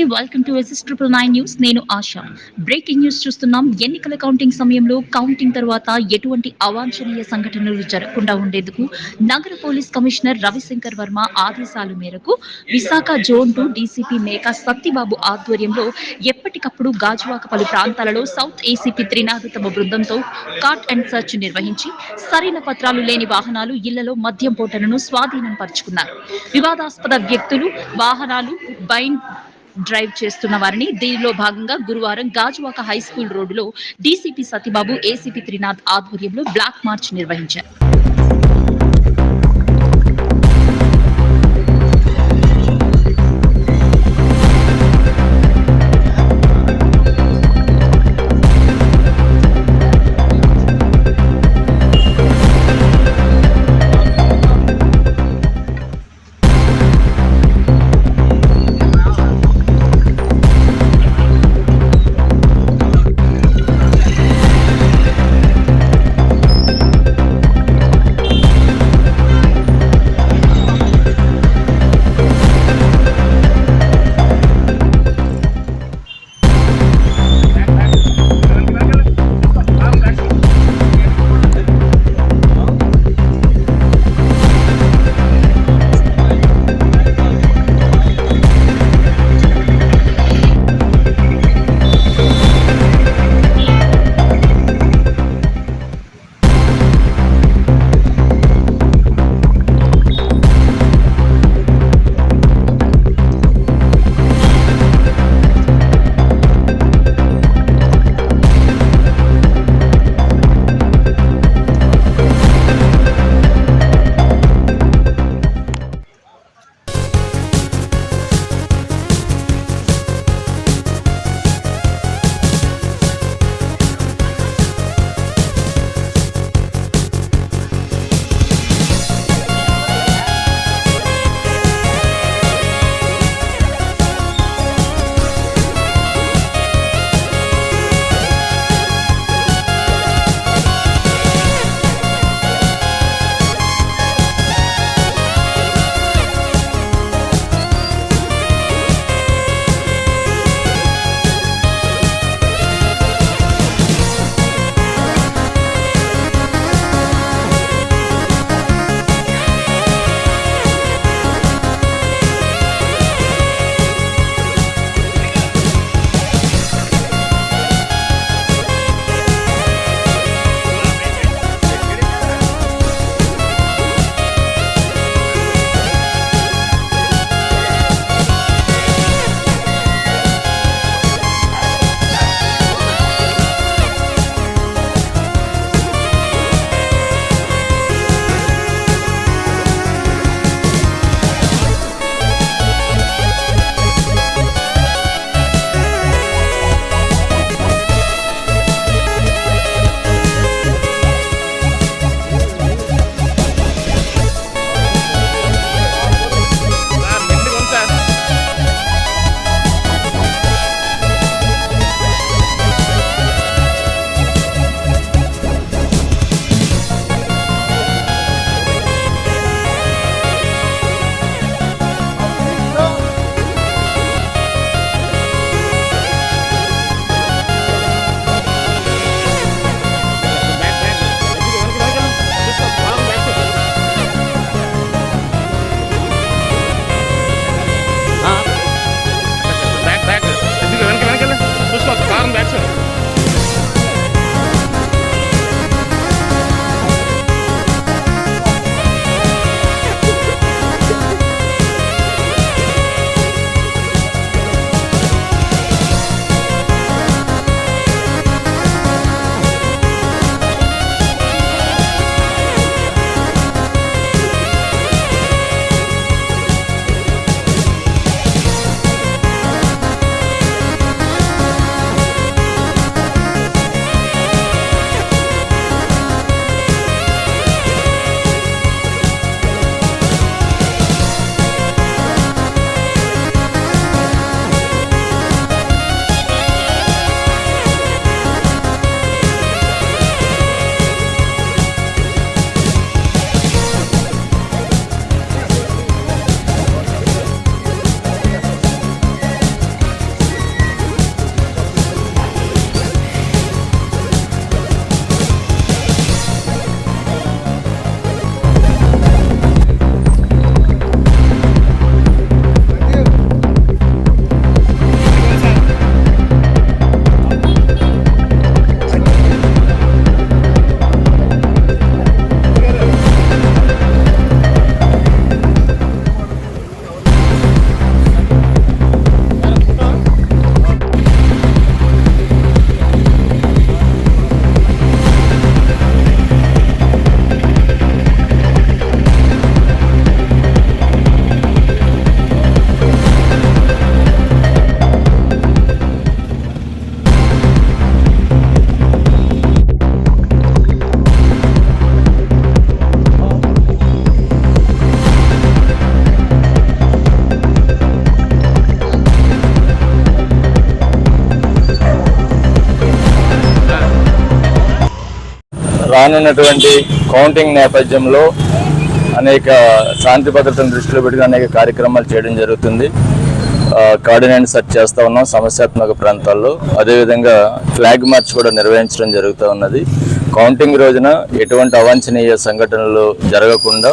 నమస్తే welcome to SS triple nine news నేను ఆశ. Breaking news చూస్తున్నాం. ఎన్నికల కౌంటింగ్ సమయంలో కౌంటింగ్ తర్వాత ఎటువంటి అవాంఛనీయ సంఘటనలు జరగకుండా ఉండేందుకు నగర పోలీస్ కమిషనర్ రవిశంకర్ వర్మ ఆదేశాల మేరకు Visakha zone two DCP Meka Sattibabu ఆధ్వర్యంలో ఎప్పటికప్పుడు గాజువాక పలు ప్రాంతాలలో సౌత్ ఏసీపీ త్రినాథ్ తమ బృందంతో కాట్ అండ్ సర్చ్ నిర్వహించి సరైన పత్రాలు లేని వాహనాలు ఇళ్ళలో మద్యం పోటలను స్వాధీనం పరుచుకున్నారు. వివాదాస్పద వ్యక్తులు వాహనాలు బైన్ డ్రైవ్ చేస్తున్న వారిని దీనిలో భాగంగా గురువారం గాజువాక హై స్కూల్ రోడ్డులో డీసీపీ సతీబాబు ఏసీపీ త్రినాథ్ ఆధ్వర్యంలో బ్లాక్ మార్చ్ నిర్వహించారు. రానున్నటువంటి కౌంటింగ్ నేపథ్యంలో అనేక శాంతి భద్రతను దృష్టిలో పెట్టుకుని అనేక కార్యక్రమాలు చేయడం జరుగుతుంది. కార్డినెంట్ సెర్చ్ చేస్తూ ఉన్నాం సమస్యాత్మక ప్రాంతాల్లో. అదేవిధంగా ఫ్లాగ్ మార్చ్ కూడా నిర్వహించడం జరుగుతూ ఉన్నది. కౌంటింగ్ రోజున ఎటువంటి అవాంఛనీయ సంఘటనలు జరగకుండా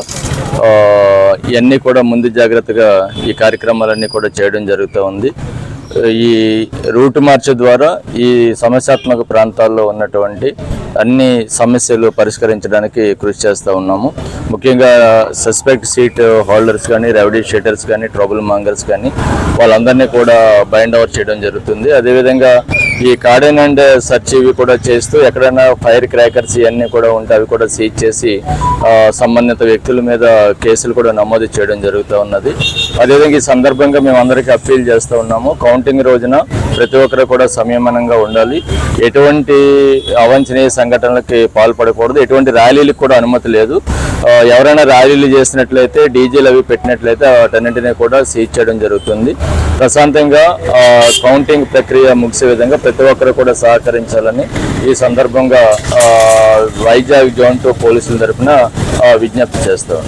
ఇవన్నీ కూడా ముందు జాగ్రత్తగా ఈ కార్యక్రమాలన్నీ కూడా చేయడం జరుగుతూ ఉంది. ఈ రూట్ మార్చ్ ద్వారా ఈ సమస్యాత్మక ప్రాంతాల్లో ఉన్నటువంటి అన్ని సమస్యలు పరిష్కరించడానికి కృషి చేస్తూ ఉన్నాము. ముఖ్యంగా సస్పెక్ట్ సీట్ హోల్డర్స్ కానీ రెవడీ షీటర్స్ కానీ ట్రబుల్ మాంగర్స్ కానీ వాళ్ళందరినీ కూడా బైండ్ అవుట్ చేయడం జరుగుతుంది. అదేవిధంగా ఈ కార్డెన్ అండ్ సర్చ్ ఇవి కూడా చేస్తూ ఎక్కడైనా ఫైర్ క్రాకర్స్ ఇవన్నీ కూడా ఉంటే అవి కూడా సీజ్ చేసి సంబంధిత వ్యక్తుల మీద కేసులు కూడా నమోదు చేయడం జరుగుతూ ఉన్నది. అదేవిధంగా ఈ సందర్భంగా మేము అందరికీ అప్పీల్ చేస్తూ ఉన్నాము. కౌంటింగ్ రోజున ప్రతి ఒక్కరు కూడా సంయమనంగా ఉండాలి. ఎటువంటి అవాంఛనీయ సంఘటనలకి పాల్పడకూడదు. ఎటువంటి ర్యాలీలకు కూడా అనుమతి లేదు. ఎవరైనా ర్యాలీలు చేసినట్లయితే డీజేలు అవి పెట్టినట్లయితే వాటన్నింటినీ కూడా సీజ్ చేయడం జరుగుతుంది. ప్రశాంతంగా కౌంటింగ్ ప్రక్రియ ముగిసే విధంగా ప్రతి ఒక్కరు కూడా సహకరించాలని ఈ సందర్భంగా వైజాగ్ జోన్ టూ పోలీసుల తరఫున ఆ, విజ్ఞప్తి చేస్తాం